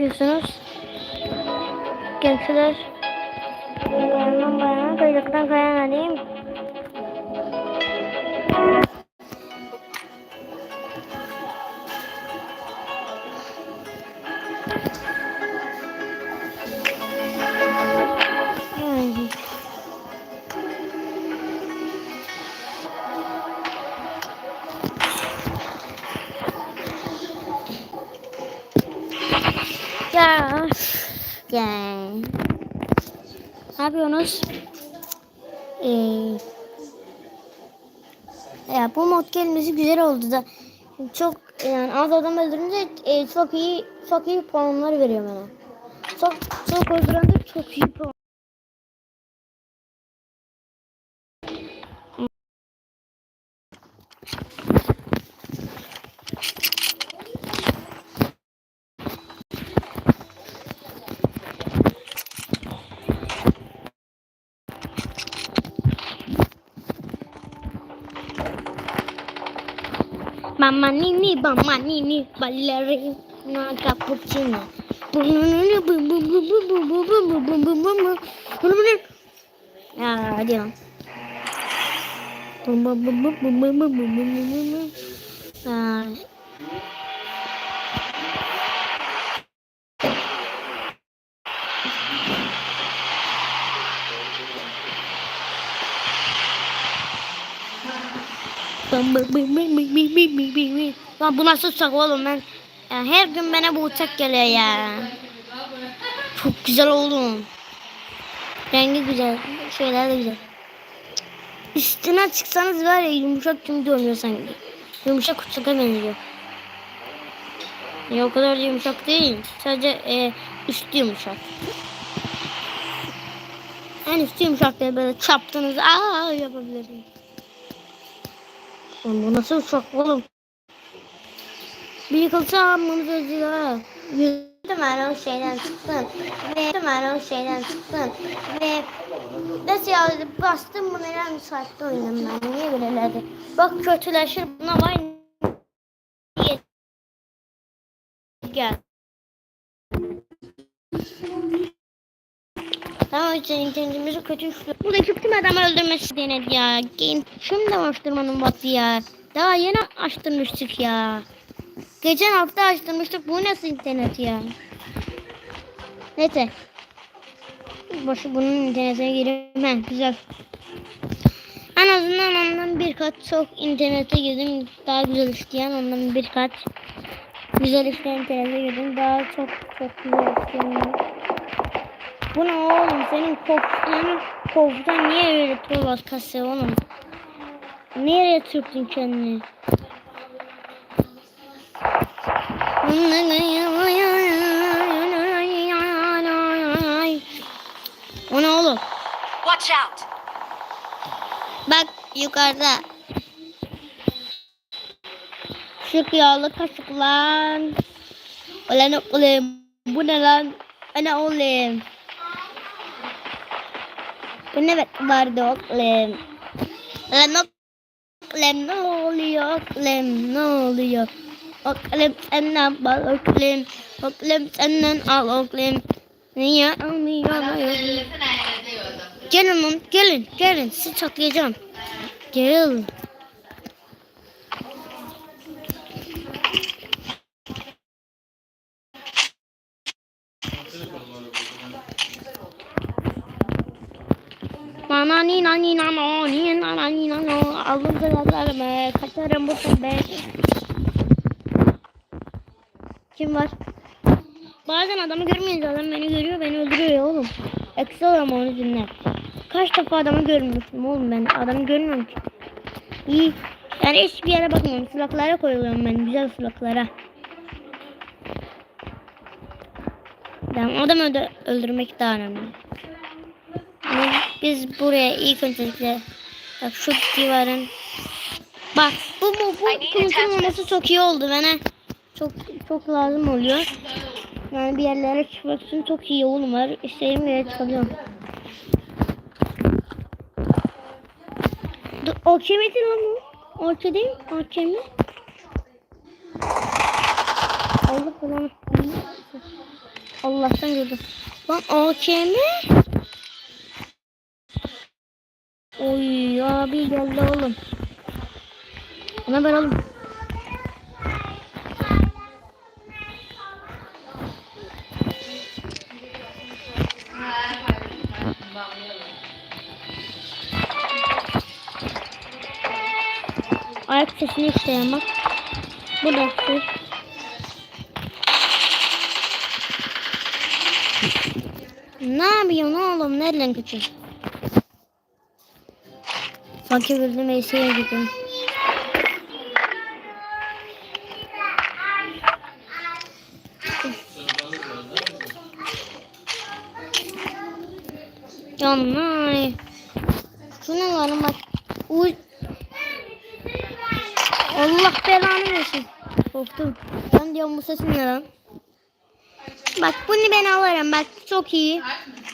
yapıyorsunuz? Gençler. Ne yapıyorsunuz? Ee, ya bu mod kelimesi güzel oldu da çok yani az adam öldürünce e, çok iyi çok iyi puanlar veriyor bana. Çok çok öldürünce çok iyi puan. Mamma nini, mamma nini, ballerina cappuccino. Lan bu nasıl uçak oğlum ben? Ya her gün bana bu uçak geliyor ya. Çok güzel oğlum. Rengi güzel. Şeyler de güzel. Üstüne çıksanız var ya yumuşak cum dönüyor sanki. Yumuşak uçaka benziyor. Ya o kadar da yumuşak değil. Sadece e, üstü yumuşak. En üstü yumuşak diye böyle çaptınız. Aa yapabilirim. Oğlum bu nasıl uçak oğlum? Bir yıkılsam bunu sözcüler. Hemen o şeyden çıktın. Ve hemen o şeyden çıktın. Ve nasıl ya bastım bunu neden bir saatte oynadım ben. Niye böylelerdi? Bak kötüleşir buna vay. Gel. Tamam işte internetimizi kötü üstü. Buradaki tüm adamı öldürmesi denedi ya. Game. Şimdi açtırmanın vakti ya. Daha yeni açtırmıştık ya. Geçen hafta açtırmıştık. Bu nasıl internet ya? Neyse. Boşu bunun internetine gireyim. He, güzel. En azından ondan birkaç çok internete girdim. Daha güzel işleyen ondan birkaç güzel işleyen internete girdim. Daha çok çok güzel işleyen. Bu ne oğlum? Senin korktuğun korkudan niye öyle provaz kasıyor oğlum? Nereye sürttün kendini? O ne oğlum? Watch out! Bak yukarıda. Şu yağlı kaşık lan. Ulan oğlum. Bu ne lan? Ana oğlum. Ne vardı oğlum? Lan oğlum ne oluyor oğlum ne oluyor? Oğlum senden bal oğlum. Oğlum senden al oğlum. Niye almıyor? Gelin lan gelin gelin sizi çatlayacağım. Gel. Nana ni na ni na no ni na na ni na no aldım kızlarımı kaçarım bu sefer. Kim var? Bazen adamı görmeyince adam beni görüyor beni öldürüyor oğlum. Eksi oluyorum onun yüzünden. Kaç defa adamı görmüştüm oğlum ben adamı görmüyorum ki. İyi. Yani hiçbir yere bakmıyorum. Sulaklara koyuluyorum ben güzel sulaklara. Tamam adamı öldü- öldürmek daha önemli. Biz buraya ilk öncelikle bak şu civarın bak bu bu bu kılıcın olması çok iyi oldu bana. Çok çok lazım oluyor. Yani bir yerlere çıkmak için çok iyi yolum var. İstediğim yere çıkabiliyorum. Okey miydi lan bu? Okey değil mi? Okey mi? Allah Allah. Allah'tan gördüm. Lan AKM. Oy abi geldi oğlum. Ona ver oğlum. Ayak sesini isteyen bak. Bu da ses. Ne yapıyorsun oğlum? Nereden kaçıyorsun? Fakir bildim Eysey'e gidiyorum. Canlar. Şu ne lan bak. Uy. Allah belanı versin. Korktum. Ben diyorum bu sesin ne lan? Bak bunu ben alırım. Bak çok iyi.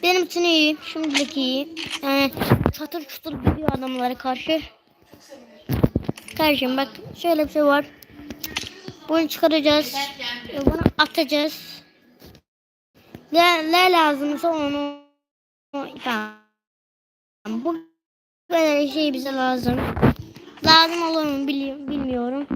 Benim için iyi. Şimdilik iyi. Yani çatır çutur gidiyor adamlara karşı. Karşım bak şöyle bir şey var. Bunu çıkaracağız. ve Bunu atacağız. Ne, ne lazımsa onu tamam. Bu kadar şey bize lazım. Lazım olur mu bilmiyorum.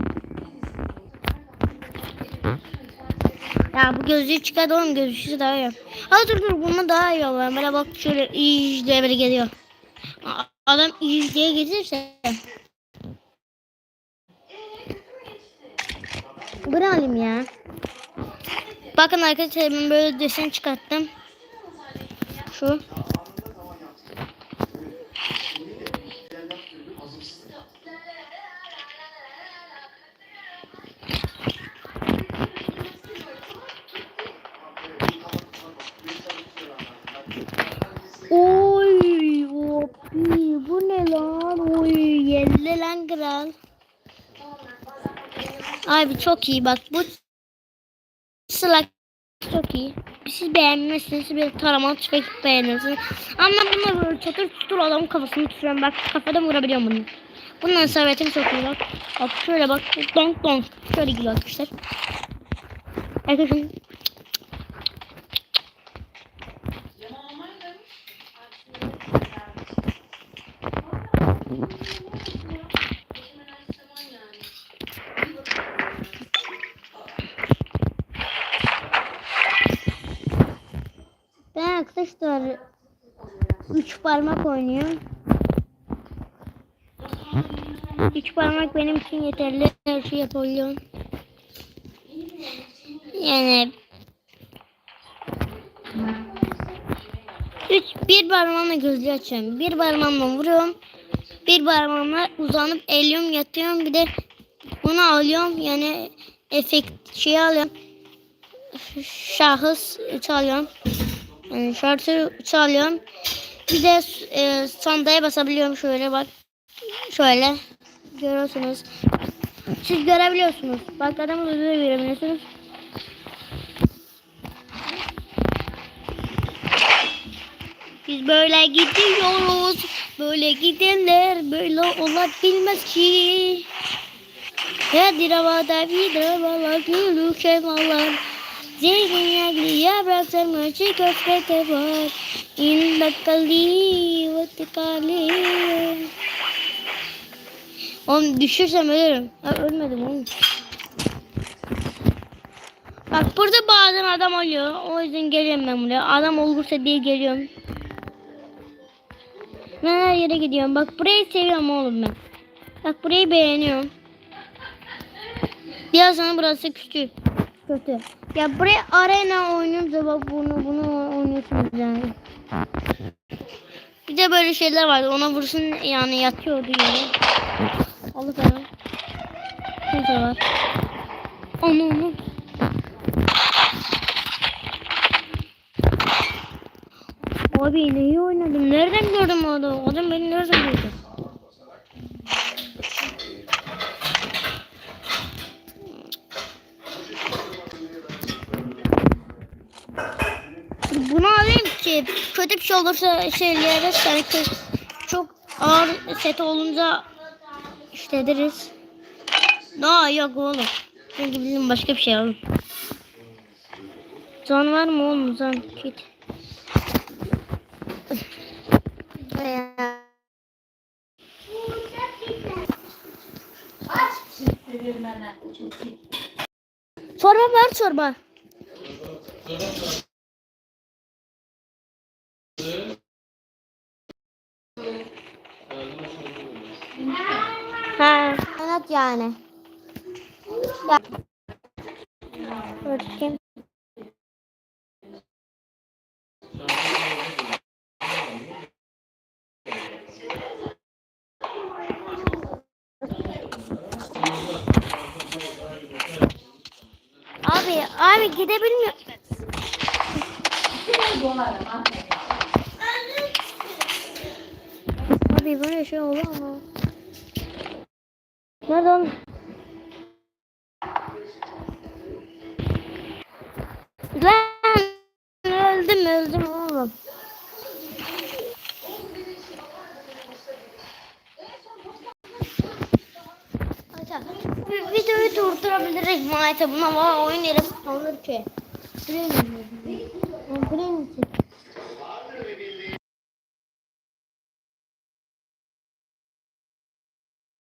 Ya bu gözlüğü çıkart oğlum gözlüğü daha iyi. Ha dur dur bunu daha iyi olur. Böyle bak şöyle iyi diye böyle geliyor. Adam iyi diye gelirse. Bunu alayım ya. Bakın arkadaşlar ben böyle desen çıkarttım. Şu. Oy, opi, bu ne lan? Oy, yerli lan kral. Abi çok iyi bak bu Slak çok iyi. Siz beğenmezsiniz bir taramalı tüfek beğenirsiniz. Ama bunlar böyle çatır çutur adamın kafasını düşüren bak kafada vurabiliyorum bunu. Bundan servetim çok iyi bak. Bak şöyle bak donk donk şöyle gidiyor arkadaşlar. Arkadaşlar ben arkadaşlar üç parmak oynuyorum. Üç parmak benim için yeterli. Her şey yapabiliyorum. Yani üç bir parmağımla gözlüğü açıyorum. Bir parmağımla vuruyorum. Bir parmağımla uzanıp eğiliyorum yatıyorum. Bir de bunu alıyorum. Yani efekt şey alıyorum. Şahıs çalıyorum. Yani şartı çalıyorum. Bir de e, sondaya basabiliyorum şöyle bak. Şöyle. Görüyorsunuz. Siz görebiliyorsunuz. Bak adamı da görebiliyorsunuz. Biz böyle gidiyoruz. Böyle gidenler böyle olabilmez ki. Ya diravada vidravalar gülü kemalar. Zengin yagli yapraklar maçı köfte var. İndakali vatikali. Oğlum düşürsem ölürüm. Ha, ölmedim oğlum. Bak burada bazen adam oluyor. O yüzden geliyorum ben buraya. Adam olursa diye geliyorum. Ben her yere gidiyorum. Bak burayı seviyorum oğlum ben. Bak burayı beğeniyorum. Biraz sonra burası küçük. Kötü. Ya buraya arena oynuyoruz da bak bunu bunu oynuyorsunuz yani. Bir de böyle şeyler vardı. Ona vursun yani yatıyordu yere. Allah sana. Neyse var. Onu onu. Abi neyi oynadım? Nereden gördüm o? Adam beni nereden gördü? Ki kötü bir şey olursa söyleyeriz. Yani kö- çok ağır set olunca işte deriz. Daha yok oğlum. Çünkü bizim başka bir şey alalım. Uzan var mı oğlum uzan git. Çorba var çorba. Ha. Evet yani. Ya. Bakayım. Abi, abi gidebilmiyor. Abi böyle şey olur mu? Nerede oğlum? Lan öldüm öldüm oğlum. Videoyu durdurabiliriz Mayta buna ama oyun yeri sanır ki. Mı? Buraya mı?